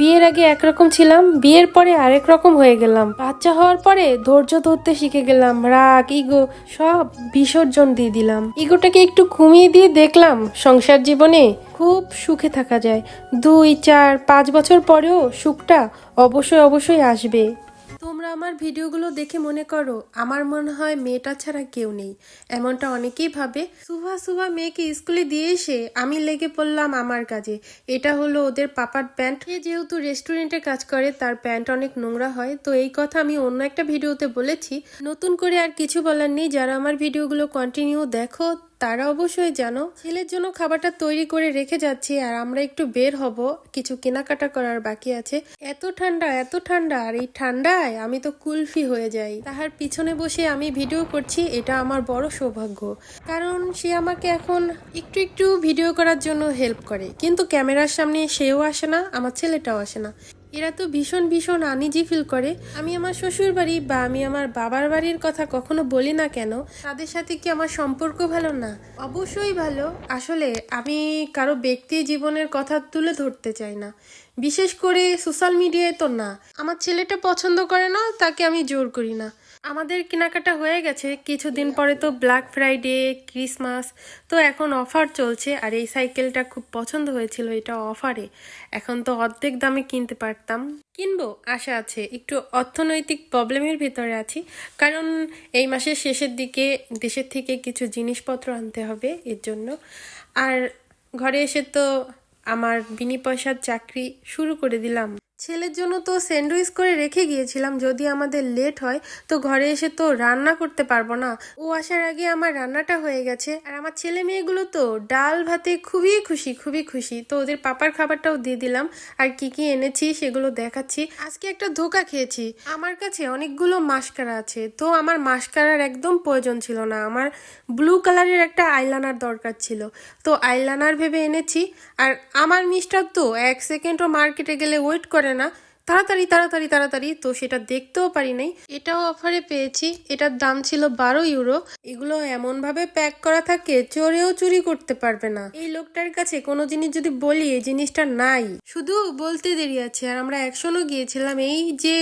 বিয়ের আগে একরকম ছিলাম, বিয়ের পরে আরেক রকম হয়ে গেলাম। বাচ্চা হওয়ার পরে ধৈর্য ধরতে শিখে গেলাম, রাগ, ইগো, সব বিসর্জন দিয়ে দিলাম। ইগোটাকে একটু কমিয়ে দিয়ে দেখলাম সংসার জীবনে খুব সুখে থাকা যায়। দুই, চার, পাঁচ বছর পরেও সুখটা অবশ্যই অবশ্যই আসবে। আমার ভিডিওগুলো দেখে মনে করো, আমার মনে হয় মেয়েটা ছাড়া কেউ নেই। এমনটা অনেকেই ভাবে। সুভা সুভা মেয়েকে স্কুলে দিয়ে এসে আমি লেগে পড়লাম আমার কাজে। এটা হলো ওদের পাপার প্যান্ট। এ যেহেতু রেস্টুরেন্টে কাজ করে, তার প্যান্ট অনেক নোংরা হয়। তো এই কথা আমি অন্য একটা ভিডিওতে বলেছি। নতুন করে আর কিছু বলার নেই। যারা আমার ভিডিওগুলো কন্টিনিউ দেখো তারা অবশ্যই জানো, ছেলের জন্য খাবারটা তৈরি করে রেখে যাচ্ছি আর আমরা একটু বের হব, কিছু কেনাকাটা করার বাকি আছে। এত ঠান্ডা এত ঠান্ডা, আর এই ঠান্ডায় আমি তো কুলফি হয়ে যাই। তাহার পিছনে বসে আমি ভিডিও করছি, এটা আমার বড় সৌভাগ্য। কারণ সে আমাকে এখন একটু একটু ভিডিও করার জন্য হেল্প করে। কিন্তু ক্যামেরার সামনে সেও আসে না, আমার ছেলেটাও আসে না। এরা তো ভীষণ ভীষণ আনিজি ফিল করে। আমি আমার শ্বশুর বাড়ি বা আমি আমার বাবার বাড়ির কথা কখনো বলি না কেন? তাদের সাথে কি আমার সম্পর্ক ভালো না? অবশ্যই ভালো। আসলে আমি কারও ব্যক্তি জীবনের কথা তুলে ধরতে চাই না। বিশেষ করে সোশ্যাল মিডিয়ায় তো না। আমার ছেলেটা পছন্দ করে না, তাকে আমি জোর করি না। আমাদের কেনাকাটা হয়ে গেছে। কিছুদিন পরে তো ব্ল্যাক ফ্রাইডে ক্রিসমাস তো এখন অফার চলছে আর এই সাইকেলটা খুব পছন্দ হয়েছিল এটা অফারে এখন তো অর্ধেক দামে কিনতে পারতাম। কিনবো, আশা আছে। একটু অর্থনৈতিক প্রবলেমের ভিতরে আছি। কারণ এই মাসের শেষের দিকে দেশের থেকে কিছু জিনিসপত্র আনতে হবে এর জন্য। আর ঘরে এসে তো আমার বিনি পয়সার চাকরি শুরু করে দিলাম। ছেলের জন্য তো স্যান্ডউইচ করে রেখে গিয়েছিলাম, যদি আমাদের লেট হয় তো ঘরে এসে তো রান্না করতে পারব না। ও আসার আগে আমার রান্নাটা হয়ে গেছে। আর আমার ছেলে মেয়েগুলো তো ডাল ভাতে খুবই খুশি খুবই খুশি। তো ওদের পাপার খাবারটাও দিয়ে দিলাম। আর কি কি এনেছি সেগুলো দেখাচ্ছি। আজকে একটা ধোকা খেয়েছি। আমার কাছে অনেকগুলো মাস্কারা আছে। তো আমার মাস্কারার একদম প্রয়োজন ছিল না। আমার ব্লু কালারের একটা আইলানার দরকার ছিল। তো আইলানার ভেবে এনেছি। আর আমার মিস্টার তো এক সেকেন্ডও মার্কেটে গেলে ওয়েট করে না। তাড়াতাড়ি তাড়াতাড়ি তাড়াতাড়ি। তো সেটা দেখতেও পারি নাই। এটাও অফারে পেয়েছি। এটার দাম ছিল বারো ইউরো এগুলো এমন ভাবে প্যাক করা থাকে, চোরেও চুরি করতে পারবে না। এই লোকটার কাছে কোনো জিনিস যদি বলি, এই জিনিসটা নাই। শুধু বলতে দেরি আছে। আর আমরা একশনও গিয়েছিলাম। এই যে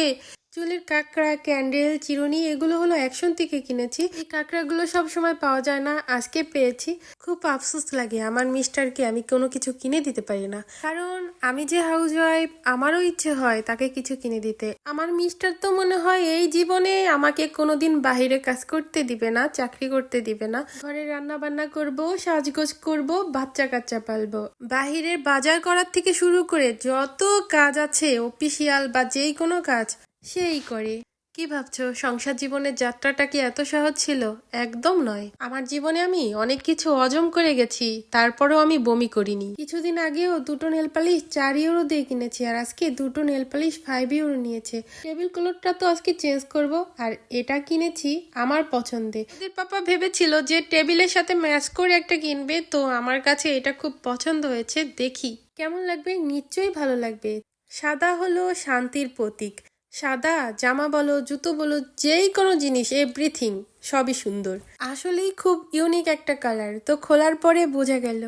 চুলের কাঁকড়া, ক্যান্ডেল, চিরুনি এগুলো হলো অ্যাকশন থেকে কিনেছি। এই কাঁকড়াগুলো সব সময় পাওয়া যায় না, আজকে পেয়েছি। খুব আফসোস লাগে আমার মিস্টারকে, আমি কোনো কিছু কিনে দিতে পারি না। কারণ আমি যে হাউস ওয়াইফ আমারও ইচ্ছে হয় তাকে কিছু কিনে দিতে। আমার মিস্টার তো মনে হয় এই জীবনে আমাকে কোনোদিন বাহিরে কাজ করতে দিবে না, চাকরি করতে দিবে না। ঘরে রান্না বান্না করব, সাজগোজ করব, বাচ্চা কাচ্চা পালবো। বাহিরের বাজার করার থেকে শুরু করে যত কাজ আছে অফিসিয়াল বা যেই কোনো কাজ সেই করে। কি ভাবছ, সংসার জীবনের যাত্রাটা কি এত সহজ ছিল? একদম নয়। আমার জীবনে আমি অনেক কিছু অজম করে গেছি, তারপরেও আমি বমি করিনি। কিছুদিন আগেও দুটো নেল পালিশ চার ইউরো দিয়ে কিনেছি, আর আজকে দুটো নেল পালিশ ফাইভ ইউরো নিয়েছে। টেবিল ক্লথটা তো আজকে চেঞ্জ করব, আর এটা কিনেছি আমার পছন্দে। ওদের পাপা ভেবেছিল যে টেবিলের সাথে ম্যাচ করে একটা কিনবে, তো আমার কাছে এটা খুব পছন্দ হয়েছে, দেখি। কেমন লাগবে? নিশ্চয়ই ভালো লাগবে। সাদা হলো শান্তির প্রতীক। সাদা জামা বলো জুতো বলো যেই কোনো জিনিস এভরিথিং সবই সুন্দর। আসলেই খুব ইউনিক একটা কালার তো খোলার পরে বোঝা গেল,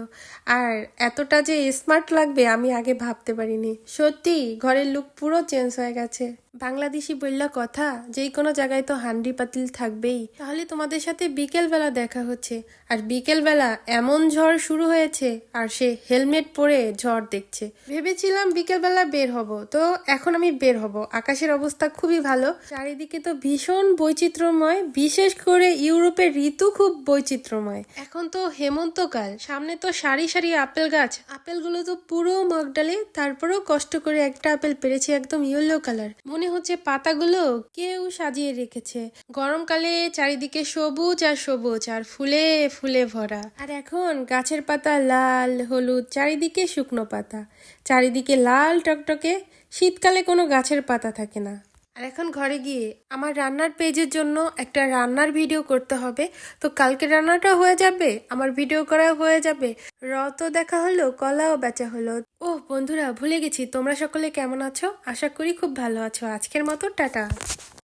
আর এতটা যে স্মার্ট লাগবে আমি আগে ভাবতে পারিনি। সত্যি, ঘরের লুক পুরো চেঞ্জ হয়ে গেছে। বাংলাদেশি বললা কথা যেই কোনো জায়গায় তো হান্ডি পাতিল থাকবেই। তাহলে তোমাদের সাথে বিকেলবেলা দেখা হচ্ছে। আর বিকেলবেলা এমন ঝড় শুরু হয়েছে, আর সে হেলমেট পরে ঝড় দেখছে। ভেবেছিলাম বিকেলবেলা বের হব, তো এখন আমি বের হব। আকাশের অবস্থা খুবই ভালো। চারিদিকে তো ভীষণ বৈচিত্র্যময়, বিশেষ করে ইউরোপের ঋতু খুব বৈচিত্র্যময়। এখন তো হেমন্তকাল, সামনে তো সারি সারি আপেল গাছ। আপেলগুলো তো পুরো মগডালে, তারপরেও কষ্ট করে একটা আপেল পেরেছি একদম ইয়েলো কালার। মনে হচ্ছে পাতাগুলো কেউ সাজিয়ে রেখেছে। গরমকালে চারিদিকে সবুজ আর সবুজ, আর ফুলে ফুলে ভরা। আর এখন গাছের পাতা লাল, হলুদ, চারিদিকে শুকনো পাতা। চারিদিকে লাল টকটকে, শীতকালে কোনো গাছের পাতা থাকে না। আর এখন ঘরে গিয়ে আমার রান্নার পেজের জন্য একটা রান্নার ভিডিও করতে হবে। তো কালকে রান্নাটা হয়ে যাবে, আমার ভিডিও করা হয়ে যাবে। রত দেখা হলো, কলাও বেচা হলো। ও বন্ধুরা, ভুলে গেছি। তোমরা সকলে কেমন আছো? আশা করি খুব ভালো আছো। আজকের মতো, টাটা।